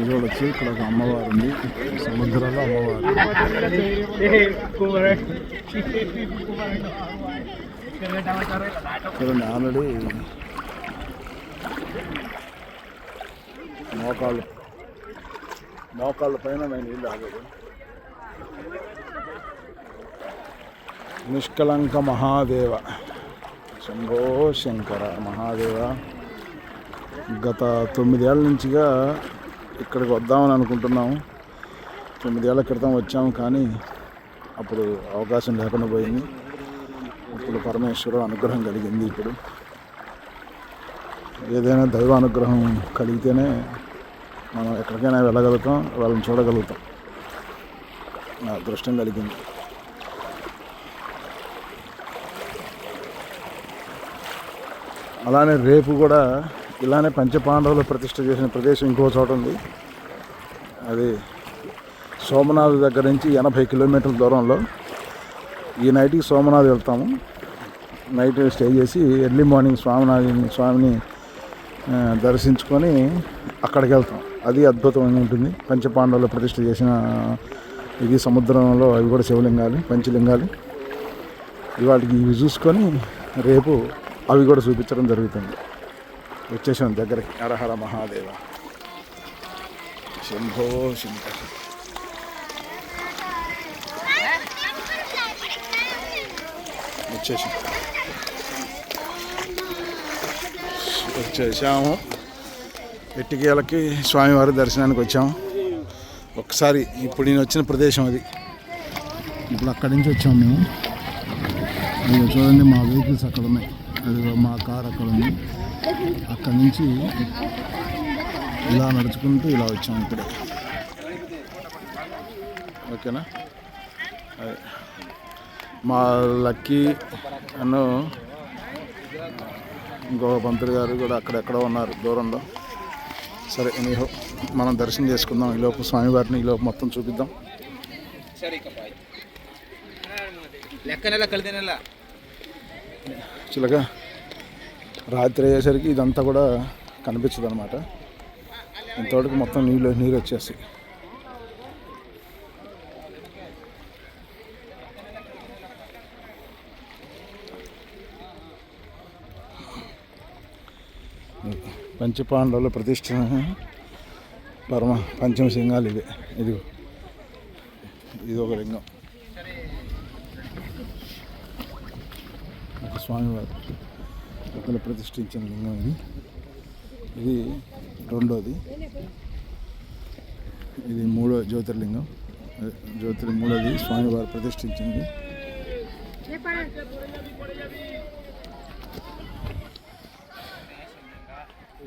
ఇది వచ్చి ఇక్కడ ఒక అమ్మవారు ఉంది సముద్రంలో అమ్మవారు చూడండి ఆల్రెడీ మోకాళ్ళు మోకాళ్ళ పైన నేను నీళ్ళు ఆగదు. నిష్కలంక మహాదేవ. శంభో శంకర మహాదేవ. గత తొమ్మిదేళ్ళ నుంచిగా ఇక్కడికి వద్దామని అనుకుంటున్నాము. తొమ్మిదేళ్ళ క్రితం వచ్చాము కానీ అప్పుడు అవకాశం లేకుండా పోయింది. ఇప్పుడు పరమేశ్వరం అనుగ్రహం కలిగింది ఇప్పుడు. ఏదైనా దైవ అనుగ్రహం కలిగితేనే మనం ఎక్కడికైనా వెళ్ళగలుగుతాం వాళ్ళని చూడగలుగుతాం. నా అదృష్టం కలిగింది. అలానే రేపు కూడా ఇలానే పంచపాండవులు ప్రతిష్ట చేసిన ప్రదేశం ఇంకో చోట ఉంది. అది సోమనాథ్ దగ్గర నుంచి ఎనభై కిలోమీటర్ల దూరంలో. ఈ నైట్కి సోమనాథ్ వెళ్తాము. నైట్ స్టే చేసి ఎర్లీ మార్నింగ్ స్వామినాథ్ స్వామిని దర్శించుకొని అక్కడికి వెళ్తాం. అది అద్భుతంగా ఉంటుంది. పంచపాండవులు ప్రతిష్ట చేసిన ఇది సముద్రంలో అవి కూడా శివలింగాలు పంచలింగాలు. ఇవాటికి ఇవి చూసుకొని రేపు అవి కూడా చూపించడం జరుగుతుంది. వచ్చేసాం దగ్గరికి. హరహర మహాదేవ. శంభో శంకర. వచ్చేసాం. వచ్చేసాము. ఎట్టికేళ్ళకి స్వామివారి దర్శనానికి వచ్చాము ఒకసారి ఇప్పుడు నేను వచ్చిన ప్రదేశం అది. ఇప్పుడు అక్కడి నుంచి వచ్చాము మేము. చూడండి మా వెహికల్స్ అక్కడ ఉన్నాయి. అది మా కార్ అక్కడ ఉంది. అక్కడి నుంచి ఇలా నడుచుకుంటూ ఇలా వచ్చాం ఇక్కడ ఓకేనా? అదే. మా లక్కీ అను ఇంకో మంత్రి గారు కూడా అక్కడెక్కడ ఉన్నారు దూరంలో. సరే ఎనీహో మనం దర్శనం చేసుకుందాం. ఈలోపు స్వామివారిని ఈలోపు మొత్తం చూపిద్దాం. చిలక. రాత్రి అయ్యేసరికి ఇదంతా కూడా కనిపించదు అనమాట ఇంతవరకు మొత్తం నీళ్ళు నీరు వచ్చేసి. పంచపాండవుల ప్రతిష్ట పరమ పంచమ సింగాలు ఇవి. ఇది ఇది ఒక లింగం. ఒక స్వామివారు. పక్కన ప్రతిష్ఠించిన లింగం ఇది ఇది రెండోది ఇది మూడో జ్యోతిర్లింగం జ్యోతిర్ మూడోది స్వామివారు ప్రతిష్ఠించింది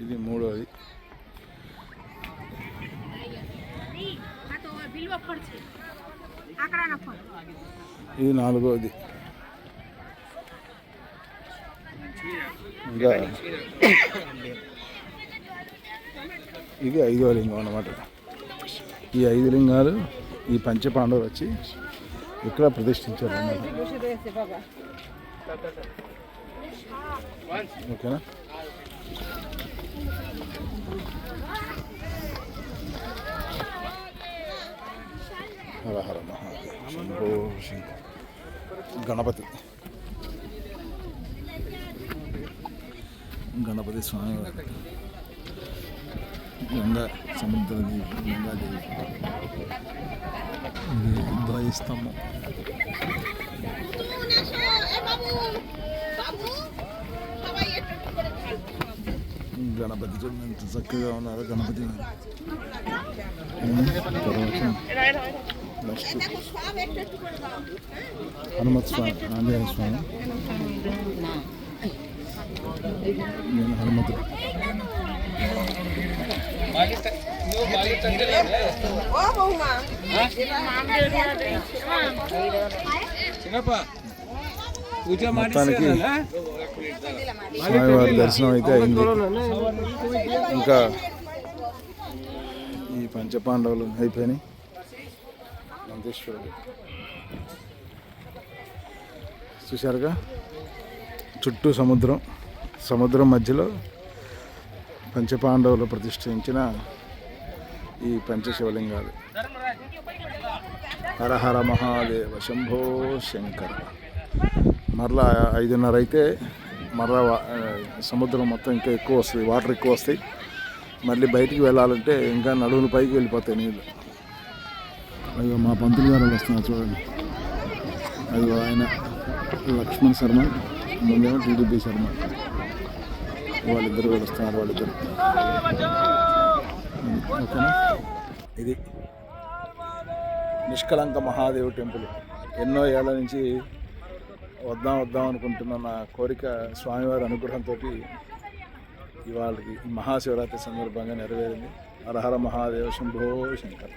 ఇది మూడోది ఇది నాలుగోది ఇంకా ఇది ఐదవ లింగం అన్నమాట. ఈ ఐదు లింగాలు ఈ పంచపాండవులు వచ్చి ఇక్కడ ప్రతిష్ఠించారు అన్నమాట. ఓకేనా? హర హర మహా శంభో శంకర గణపతి. గణపతి స్వామి వారు గంగా సముద్రదేవి గంగాదేవి ఇది ద్వయస్తంభం గణపతి చూడండి ఎంత చక్కగా ఉన్నారు గణపతి గారు. ఉమ్, తర్వాత నెక్స్ట్ హనుమత్ స్వామి ఆంజనేయ స్వామి నేను హనుమంతుడు. మొత్తానికి స్వామివారి దర్శనం అయితే అయింది. ఇంకా ఈ పంచపాండవులు అయిపోయినాయి. నందీశ్వరుడు. చూశారుగా? చుట్టూ సముద్రం. సముద్రం మధ్యలో పంచపాండవులు ప్రతిష్ఠించిన ఈ పంచశివలింగాలు. హర హర మహాదేవ శంభో శంకర. మరలా ఐదున్నర అయితే మరలా వా- సముద్రం మొత్తం ఇంకా ఎక్కువ వస్తుంది వాటర్ ఎక్కువ వస్తాయి. మళ్ళీ బయటికి వెళ్ళాలంటే ఇంకా నడువులు పైకి వెళ్ళిపోతాయి నీళ్ళు అయ్యో మా పంతులు గారు వస్తున్నారు చూడండి. అయ్యో ఆయన లక్ష్మణ్ శర్మ ముందేమో టీడీపీ శర్మ. వాళ్ళిద్దరు కూడా వస్తున్నారు వాళ్ళిద్దరు. ఓకేనా? ఇది నిష్కలంక మహాదేవ్ టెంపుల్. ఎన్నో ఏళ్ళ నుంచి వద్దాం వద్దాం అనుకుంటున్న నా కోరిక స్వామివారి అనుగ్రహంతో ఇవాళకి మహాశివరాత్రి సందర్భంగా నెరవేరింది. హరహర మహాదేవ శంభో శంకర్.